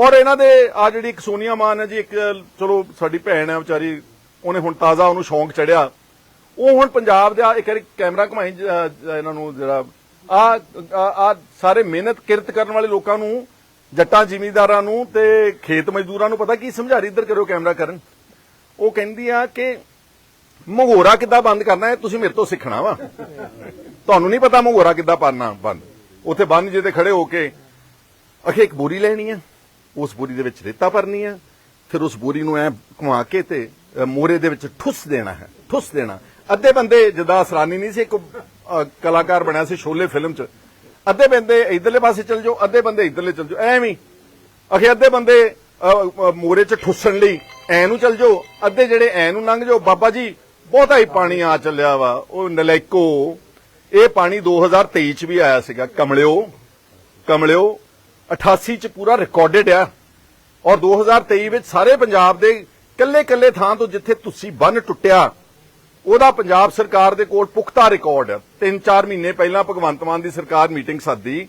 ਔਰ ਇਹਨਾਂ ਦੇ ਆ ਜਿਹੜੀ ਇੱਕ ਸੋਨੀਆ ਮਾਨ ਹੈ ਜੀ, ਇੱਕ ਚਲੋ ਸਾਡੀ ਭੈਣ ਹੈ ਵਿਚਾਰੀ, ਉਹਨੇ ਹੁਣ ਤਾਜ਼ਾ ਉਹਨੂੰ ਸ਼ੌਂਕ ਚੜਿਆ। ਉਹ ਹੁਣ ਪੰਜਾਬ ਦਾ ਇੱਕ ਵਾਰੀ ਕੈਮਰਾ ਘਮਾਈ ਇਹਨਾਂ ਨੂੰ ਜਿਹੜਾ ਆ ਆ ਸਾਰੇ ਮਿਹਨਤ ਕਿਰਤ ਕਰਨ ਵਾਲੇ ਲੋਕਾਂ ਨੂੰ, ਜੱਟਾਂ ਜ਼ਿਮੀਂਦਾਰਾਂ ਨੂੰ ਤੇ ਖੇਤ ਮਜ਼ਦੂਰਾਂ ਨੂੰ ਪਤਾ ਕੀ ਸਮਝਾ ਰਹੀ ਇੱਧਰ ਕਰੋ ਕੈਮਰਾ ਕਰਨ। ਉਹ ਕਹਿੰਦੀ ਆ ਕਿ ਮਹੋਰਾ ਕਿੱਦਾਂ ਬੰਦ ਕਰਨਾ ਹੈ, ਤੁਸੀਂ ਮੇਰੇ ਤੋਂ ਸਿੱਖਣਾ ਵਾ। ਤੁਹਾਨੂੰ ਨਹੀਂ ਪਤਾ ਮਹੋਰਾ ਕਿੱਦਾਂ ਪਾਣਾ ਬੰਦ। ਉੱਥੇ ਬੰਨ ਜਿਹਦੇ ਖੜੇ ਹੋ ਕੇ, ਅਖੇ ਇੱਕ ਬੋਰੀ ਲੈਣੀ ਆ। ਉਸ ਬੋਰੀ ਦੇ ਵਿੱਚ ਰੇਤਾ ਭਰਨੀ ਹੈ ਫਿਰ ਉਸ ਬੋਰੀ ਨੂੰ ਐ ਘੁਮਾ ਕੇ ਤੇ ਅ, ਮੋਰੇ ਦੇ ਵਿੱਚ ਠੁੱਸ ਦੇਣਾ ਹੈ ਠੁੱਸ ਦੇਣਾ। ਅੱਧੇ ਬੰਦੇ ਜਿੱਦਾਂ ਅਸਰਾਨੀ ਨਹੀਂ ਸੀ ਇੱਕ ਕਲਾਕਾਰ ਬਣਿਆ ਸੀ ਸ਼ੋਲੇ ਫਿਲਮ 'ਚ। ਅੱਧੇ ਬੰਦੇ ਇਧਰਲੇ ਪਾਸੇ ਚਲ ਜਾਓ ਅੱਧੇ ਬੰਦੇ ਇਧਰਲੇ ਚਲ ਜਾਓ ਐਵੇਂ ਹੀ। ਅਖੇ ਅੱਧੇ ਬੰਦੇ ਅ, ਮੋਰੇ 'ਚ ਠੁੱਸਣ ਲਈ ਐ ਨੂੰ ਚਲ ਜਾਓ ਅੱਧੇ ਜਿਹੜੇ ਐ ਨੂੰ ਲੰਘ ਜਾਓ ਬਾਬਾ ਜੀ ਬਹੁਤਾ ਹੀ ਪਾਣੀ ਆ ਚੱਲਿਆ ਵਾ ਉਹ ਨਲੈਕੋ। ਇਹ ਪਾਣੀ 2023 ਚ ਵੀ ਆਇਆ ਸੀਗਾ ਕਮਲਿਓ ਕਮਲਿਓ 88 ਚ ਪੂਰਾ ਰਿਕਾਰਡਡ ਆ। ਔਰ 2023 ਵਿੱਚ ਸਾਰੇ ਪੰਜਾਬ ਦੇ ਕੱਲੇ ਕੱਲੇ ਥਾਂ ਤੋਂ ਜਿੱਥੇ ਤੁਸੀਂ ਬੰਨ ਟੁੱਟਿਆ, ਉਹਦਾ ਪੰਜਾਬ ਸਰਕਾਰ ਦੇ ਕੋਲ ਪੁਖਤਾ ਰਿਕਾਰਡ ਹੈ 3-4 ਮਹੀਨੇ ਪਹਿਲਾਂ ਭਗਵੰਤ ਮਾਨ ਦੀ ਸਰਕਾਰ ਮੀਟਿੰਗ ਸੱਦੀ।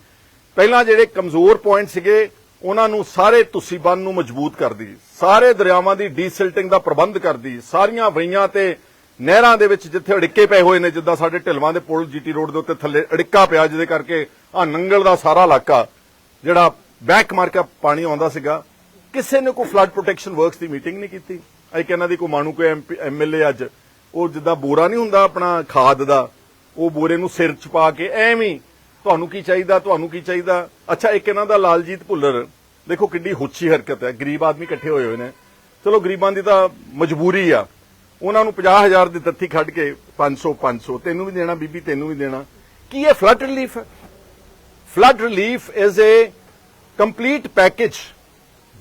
ਪਹਿਲਾਂ ਜਿਹੜੇ ਕਮਜ਼ੋਰ ਪੁਆਇੰਟ ਸੀਗੇ, ਉਹਨਾਂ ਨੂੰ ਸਾਰੇ ਤੁਸੀਂ ਬੰਨ ਨੂੰ ਮਜ਼ਬੂਤ ਕਰਦੀ। ਸਾਰੇ ਦਰਿਆਵਾਂ ਦੀ ਡੀਸਿਲਟਿੰਗ ਦਾ ਪ੍ਰਬੰਧ ਕਰਦੀ। ਸਾਰੀਆਂ ਵਈਆਂ ਤੇ ਨਹਿਰਾਂ ਦੇ ਵਿੱਚ ਜਿੱਥੇ ਅੜਿੱਕੇ ਪਏ ਹੋਏ ਨੇ, ਜਿੱਦਾਂ ਸਾਡੇ ਢਿਲਵਾਂ ਦੇ ਪੁਲ, ਜੀਟੀ ਰੋਡ ਦੇ ਉੱਤੇ ਥੱਲੇ ਅੜਿੱਕਾ ਪਿਆ, ਜਿਹਦੇ ਕਰਕੇ ਆ ਨੰਗਲ ਦਾ ਸਾਰਾ ਇਲਾਕਾ ਜਿਹੜਾ ਬੈਕ ਮਾਰ ਕੇ ਪਾਣੀ ਆਉਂਦਾ ਸੀਗਾ, ਕਿਸੇ ਨੇ ਕੋਈ ਫਲੱਡ ਪ੍ਰੋਟੈਕਸ਼ਨ ਵਰਕਸ ਦੀ ਮੀਟਿੰਗ ਨਹੀਂ ਕੀਤੀ। ਅਈ ਕਹਿੰਦਾ ਦੀ ਕੋਈ ਮਾਣੂ ਕੋਈ ਐਮਐਲਏ ਅੱਜ, ਉਹ ਜਿੱਦਾਂ ਬੋਰਾ ਨਹੀਂ ਹੁੰਦਾ ਆਪਣਾ ਖਾਦ ਦਾ, ਉਹ ਬੋਰੇ ਨੂੰ ਸਿਰ ਚ ਪਾ ਕੇ ਐਵੇਂ ਤੁਹਾਨੂੰ ਕੀ ਚਾਹੀਦਾ, ਤੁਹਾਨੂੰ ਕੀ ਚਾਹੀਦਾ? ਅੱਛਾ, ਇੱਕ ਇਹਨਾਂ ਦਾ ਲਾਲਜੀਤ ਭੁੱਲਰ, ਦੇਖੋ ਕਿੰਨੀ ਹੁੱਚੀ ਹਰਕਤ ਹੈ, ਗਰੀਬ ਆਦਮੀ ਇਕੱਠੇ ਹੋਏ ਹੋਏ ਨੇ। ਚਲੋ ਗਰੀਬਾਂ ਦੀ ਤਾਂ ਮਜਬੂਰੀ ਆ। ਉਹਨਾਂ ਨੂੰ 50000 ਦੀ ਤੱਥੀ ਖੱਡ ਕੇ 500 500 ਤੈਨੂੰ ਵੀ ਦੇਣਾ, ਬੀਬੀ ਤੈਨੂੰ ਵੀ ਦੇਣਾ। ਕੀ ਇਹ ਫਲੱਡ ਰਿਲੀਫ ਹੈ? Flood relief is a complete package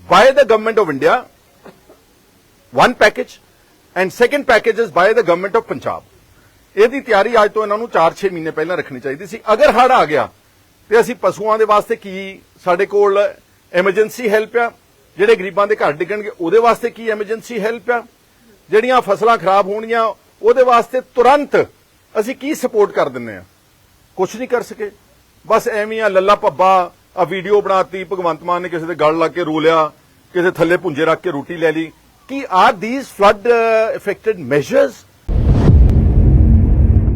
by the government of India. One package. And second package is by the government of Punjab. ਇਹਦੀ ਤਿਆਰੀ ਅੱਜ ਤੋਂ ਇਹਨਾਂ ਨੂੰ 4-6 ਮਹੀਨੇ ਪਹਿਲਾਂ ਰੱਖਣੀ ਚਾਹੀਦੀ ਸੀ। ਅਗਰ ਹੜ ਆ ਗਿਆ, ਤੇ ਅਸੀਂ ਪਸ਼ੂਆਂ ਦੇ ਵਾਸਤੇ ਕੀ, ਸਾਡੇ ਕੋਲ ਐਮਰਜੈਂਸੀ ਹੈਲਪ ਆ। ਜਿਹੜੇ ਗਰੀਬਾਂ ਦੇ ਘਰ ਡਿੱਗਣਗੇ, ਉਹਦੇ ਵਾਸਤੇ ਕੀ ਐਮਰਜੈਂਸੀ ਹੈਲਪ ਆ? ਜਿਹੜੀਆਂ ਫਸਲਾਂ ਖਰਾਬ ਹੋਣਗੀਆਂ, ਉਹਦੇ ਵਾਸਤੇ ਤੁਰੰਤ ਅਸੀਂ ਕੀ ਸਪੋਰਟ ਕਰ ਦਿੰਨੇ ਆ? ਕੁਝ ਨਹੀਂ ਕਰ ਸਕੇ। ਬਸ ਐਵੇਂ ਆ, ਲੱਲਾ ਭੱਬਾ ਆ ਵੀਡੀਓ ਬਣਾਤੀ, ਭਗਵੰਤ ਮਾਨ ਨੇ ਕਿਸੇ ਦੇ ਗਲ ਲਾ ਕੇ ਰੋ ਲਿਆ, ਕਿਸੇ ਥੱਲੇ ਪੁੰਜੇ ਰੱਖ ਕੇ ਰੋਟੀ ਲੈ ਲਈ। ਕਿ are these flood affected measures